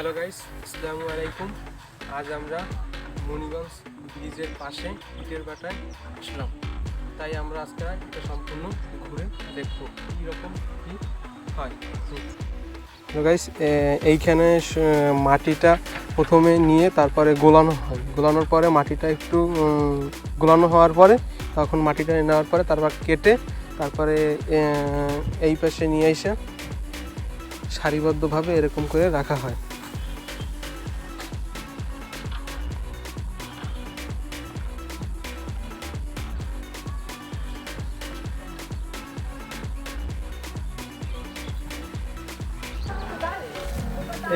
Hello guys আসসালামু আলাইকুম আজ আমরা মণিগঞ্জ ব্রিজের পাশে ইটের বাটায় আসলাম। তাই আমরা আজকে এটা সম্পূর্ণ ঘুরে দেখব কীরকম কী হয়। গাইস এইখানে মাটিটা প্রথমে নিয়ে তারপরে গোলানো হয়। গোলানোর পরে মাটিটা একটু গোলানো হওয়ার পরে তখন মাটিটা নেওয়ার পরে তারপর কেটে তারপরে এই পাশে নিয়ে এসে সারিবদ্ধভাবে এরকম করে রাখা হয়।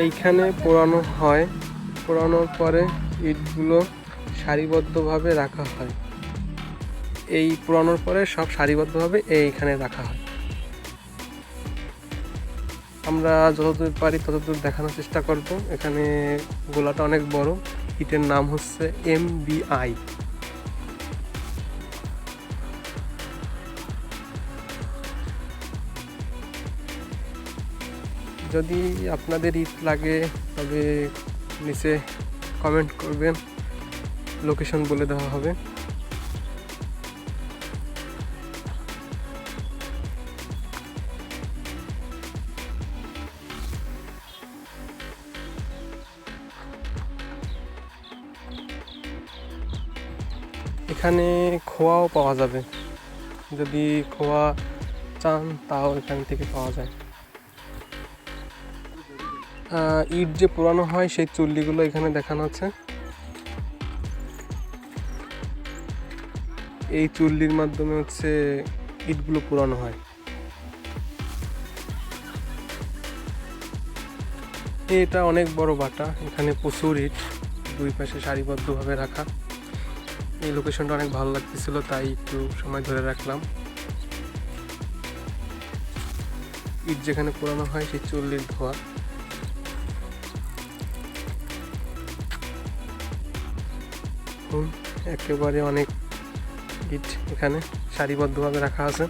এইখানে পোড়ানো হয়। পোড়ানোর পরে ইটগুলো সারিবদ্ধভাবে রাখা হয়। এই পোড়ানোর পরে সব সারিবদ্ধভাবে এইখানে রাখা হয়। আমরা যতদূর পারি ততদূর দেখানোর চেষ্টা করব। এখানে গোলাটা অনেক বড়। ইটের নাম হচ্ছে এম বি আই যদি আপনাদের ইট লাগে, তবে নিচে কমেন্ট করবেন। লোকেশন বলে দেওয়া হবে। এখানে খোয়াও পাওয়া যাবে। যদি খোয়া চান, তাও এখান থেকে পাওয়া যায়। ইট যে পোড়ানো হয়, সেই চুল্লিগুলো এখানে দেখানো আছে। এই চুল্লির মাধ্যমে হচ্ছে ইটগুলো পোড়ানো হয়। এটা অনেক বড় বাটা, এখানে প্রচুর ইট, দুই পাশে সারিবদ্ধভাবে রাখা। এই লোকেশনটা অনেক ভালো লাগতেছিল, তাই একটু সময় ধরে রাখলাম। ইট যেখানে পোড়ানো হয়, সেই চুল্লির ধোয়া। দেখুন একেবারে অনেক ইট এখানে সারিবদ্ধভাবে রাখা আছে।